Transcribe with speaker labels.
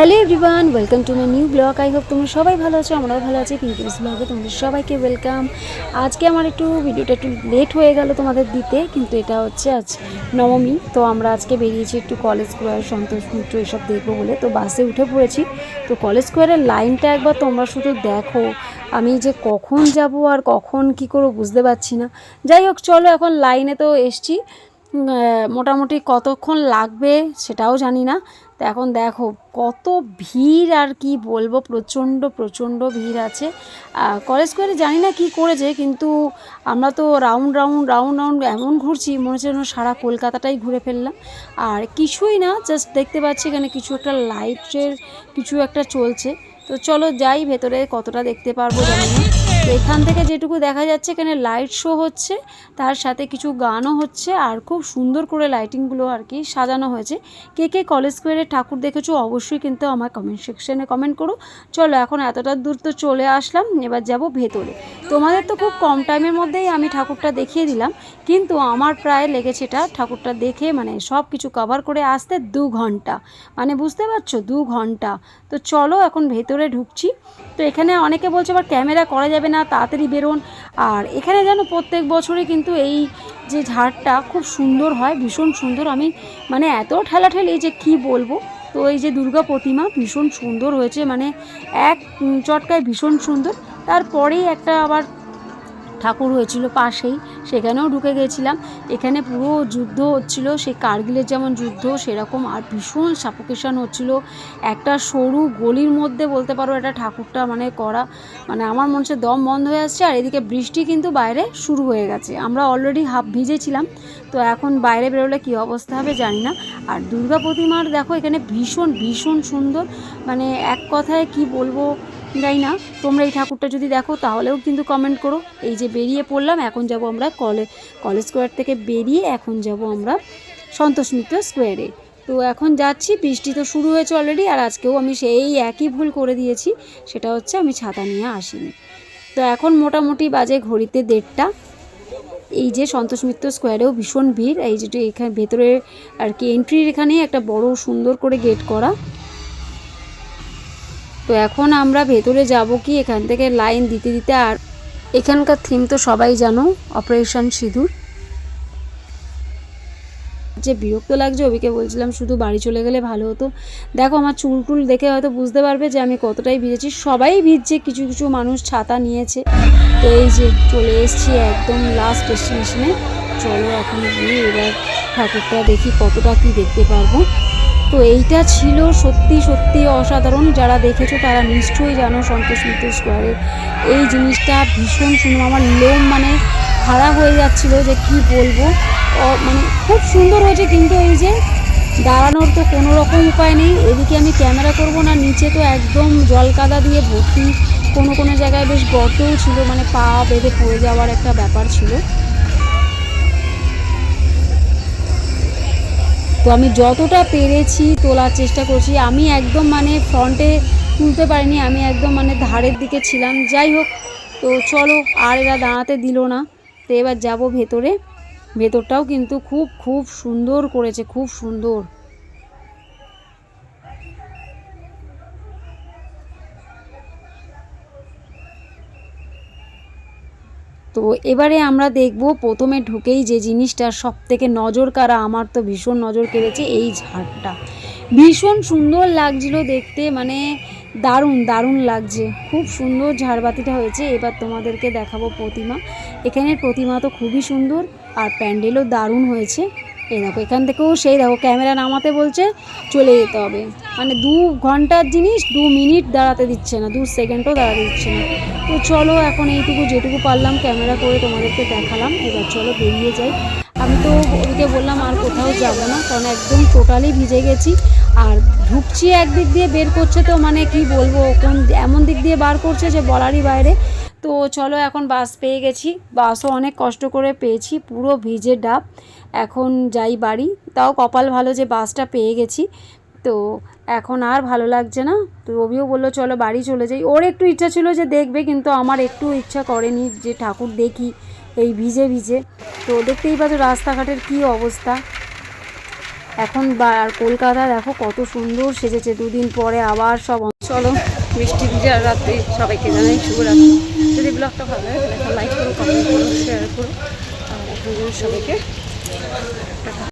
Speaker 1: Hello everyone, welcome to my new blog. I hope তোমরা সবাই ভালো আছো, আমরাও ভালো আছি। পিঙ্কিস ব্লগে তোমাদের সবাইকে ওয়েলকাম। আজকে আমার একটু ভিডিওটা একটু লেট হয়ে গেল তোমাদের দিতে, কিন্তু এটা হচ্ছে আজ নবমী, তো আমরা আজকে বেরিয়েছি একটু কলেজ স্কোয়ার সন্তোষ মিত্র এসব দেখব বলে। তো বাসে উঠে পড়েছি। তো কলেজ স্কোয়ারের লাইনটা একবার তোমরা শুধু দেখো। আমি যে কখন যাব আর কখন কি করব বুঝতে পারছি না। যাই হোক, চলো এখন লাইনে তো এসছি। মোটামুটি কতক্ষণ লাগবে সেটাও জানি না। তো এখন দেখো, কত ভিড় আর কি বলব, প্রচণ্ড প্রচণ্ড ভিড় আছে। কলেজ করে জানি না কি করেছে, কিন্তু আমরা তো রাউন্ড রাউন্ড রাউন্ড রাউন্ড এমন ঘুরছি, মনে হচ্ছে যেন সারা কলকাতাটাই ঘুরে ফেললাম। আর কিছুই না জাস্ট দেখতে পাচ্ছি এখানে কিছু একটা লাইটের কিছু একটা চলছে। তো চলো যাই ভেতরে কতটা দেখতে পারব জানি না। এখান থেকে যেটুকু দেখা যাচ্ছে, এখানে লাইট শো হচ্ছে। তার সাথে কিছু গানও হচ্ছে আর খুব সুন্দর করে লাইটিংগুলো আর কি সাজানো হয়েছে। কে কে কলেজ স্কোয়ারে ঠাকুর দেখেছ অবশ্যই কিন্তু আমার কমেন্ট সেকশনে কমেন্ট করো। চলো এখন এতটা দূর তো চলে আসলাম, এবার যাব ভেতরে। তোমাদের তো খুব কম টাইমের মধ্যেই আমি ঠাকুরটা দেখিয়ে দিলাম, কিন্তু আমার প্রায় লেগেছে এটা ঠাকুরটা দেখে মানে সব কিছু কভার করে আসতে দু ঘণ্টা। মানে বুঝতে পারছ? দু ঘণ্টা। তো চলো এখন ভেতরে ঢুকছি। তো এখানে অনেকে বলছে, আবার ক্যামেরা করা যাবে না তাড়াতাড়ি বেরোন। আর এখানে যেন প্রত্যেক বছরে কিন্তু এই যে ঝাড়টা খুব সুন্দর হয়, ভীষণ সুন্দর। আমি মানে এত ঠেলাঠেলি যে কি বলব? তো এই যে দুর্গা প্রতিমা ভীষণ সুন্দর হয়েছে মানে এক চটকায় ভীষণ সুন্দর। তারপরেই একটা আবার ঠাকুর হয়েছিল পাশেই, সেখানেও ঢুকে গেছিলাম। এখানে পুরো যুদ্ধ হচ্ছিল, সেই কার্গিলের যেমন যুদ্ধ, সেরকম আর ভীষণ সাফোকেশন হচ্ছিল। একটা সরু গলির মধ্যে বলতে পারো এটা ঠাকুরটা মানে করা মানে আমার মনে হচ্ছে দম বন্ধ হয়ে আসছে আর এদিকে বৃষ্টি কিন্তু বাইরে শুরু হয়ে গেছে। আমরা অলরেডি হাফ ভিজেছিলাম, তো এখন বাইরে বেরোলে কী অবস্থা হবে জানি না। আর দুর্গা প্রতিমার দেখো এখানে ভীষণ ভীষণ সুন্দর মানে এক কথায় কি বলব যাই না, তোমরা এই ঠাকুরটা যদি দেখো, তাহলেও কিন্তু কমেন্ট করো। এই যে বেরিয়ে পড়লাম, এখন যাব আমরা কলে, কলেজ স্কোয়ার থেকে বেরিয়ে এখন যাব আমরা সন্তোষ মিত্র স্কোয়ারে। তো এখন যাচ্ছি, বৃষ্টি তো শুরু হয়েছে অলরেডি আর আজকেও আমি সেই একই ভুল করে দিয়েছি, সেটা হচ্ছে আমি ছাতা নিয়ে আসিনি। তো এখন মোটামুটি বাজে ঘড়িতে দেড়টা। এই যে সন্তোষ মিত্র স্কোয়ারেও ভীষণ ভিড়, এই যেটা এখানে ভেতরে আর কি এন্ট্রির এখানে একটা বড় সুন্দর করে গেট করা। তো এখন আমরা ভেতরে যাব কি? এখান থেকে লাইন দিতে দিতে আর এখানকার থিম তো সবাই জানো অপারেশন সিঁদুর। যে বিরক্ত লাগছে অভিকে বলছিলাম শুধু বাড়ি চলে গেলে ভালো হতো। দেখো আমার চুল টুল দেখে হয়তো বুঝতে পারবে যে আমি কতটাই ভিজেছি। সবাই ভিজছে, কিছু কিছু মানুষ ছাতা নিয়েছে। তো এই যে চলে এসেছি একদম লাস্ট ডেস্টিনেশনে চলো এখন গিয়ে এবার ঠাকুরটা দেখি কতটা কি দেখতে পারব। তো এইটা ছিল সত্যি সত্যি অসাধারণ। যারা দেখেছ তারা নিশ্চয়ই জানো সন্তোষ মিত্র স্কোয়ারের এই জিনিসটা ভীষণ সুন্দর। আমার লোম মানে খারাপ হয়ে যাচ্ছিল যে কি বলব। মানে খুব সুন্দর হয়েছে কিন্তু এই যে দাঁড়ানোর তো কোনো রকম উপায় নেই। এদিকে আমি ক্যামেরা করব না, নিচে তো একদম জল কাদা দিয়ে ভর্তি। কোনো কোনো জায়গায় বেশ গর্তও ছিল মানে পা বেঁধে পড়ে যাওয়ার একটা ব্যাপার ছিল। তো আমি যতটা পেরেছি তোলার চেষ্টা করছি, আমি একদম মানে ফ্রন্টে তুলতে পারিনি, আমি একদম মানে ধারের দিকে ছিলাম। যাই হোক, তো চলো আর এরা দাঁড়াতে দিল না, তো এবার যাব ভেতরে। ভেতরটাও কিন্তু খুব খুব সুন্দর করেছে, খুব সুন্দর। তো এবারে আমরা দেখব, প্রথমে ঢুকেই যে জিনিসটা সব থেকে নজর কারা, আমার তো ভীষণ নজর কেড়েছে এই ঝাড়টা। ভীষণ সুন্দর লাগছিল দেখতে মানে দারুণ দারুণ লাগছে। খুব সুন্দর ঝাড়বাতিটা হয়েছে। এবার তোমাদেরকে দেখাবো প্রতিমা। এখানের প্রতিমা তো খুবই সুন্দর, আর প্যান্ডেলও দারুণ হয়েছে। এই দেখো, এখান থেকেও সেই দেখো, ক্যামেরা নামাতে বলছে, চলে যেতে হবে। মানে দু ঘণ্টার জিনিস, দু মিনিট দাঁড়াতে দিচ্ছে না, দু সেকেন্ডও দাঁড়াতে দিচ্ছে না। তো চলো, এখন এইটুকু যেটুকু পারলাম, ক্যামেরা করে তোমাদেরকে দেখালাম। এবার চলো বেরিয়ে যাই। আমি তো ওদিকে বললাম আর কোথাও যাব না, কারণ একদম টোটালি ভিজে গেছি। আর ঢুকছি একদিক দিয়ে, বের করছে তো মানে কি বলব, কোন, এমন দিক দিয়ে বার করছে যে বলারই বাইরে। তো চলো এখন বাস পেয়ে গেছি। বাসও অনেক কষ্ট করে পেয়েছি, পুরো ভিজে ডাব। এখন যাই বাড়ি। তাও কপাল ভালো যে বাসটা পেয়ে গেছি। তো এখন আর ভালো লাগছে না। তো রবিও বলল, চলো বাড়ি চলে যাই। ওর একটু ইচ্ছা ছিল যে দেখবে, কিন্তু আমার একটু ইচ্ছা করেনি যে ঠাকুর দেখি এই ভিজে ভিজে। তো দেখতেই পাচ্ছ রাস্তাঘাটের কী অবস্থা। এখন আর কলকাতা দেখো কত সুন্দর সেজেছে। দুদিন পরে আবার সব চলো বৃষ্টি ভিজা রাতে সবাইকে জানাই শুভরাত্রি। যদি ব্লগটা ভালো লাগে লাইক করুন কমেন্ট করো শেয়ার করো আর সবাইকে। টাটা।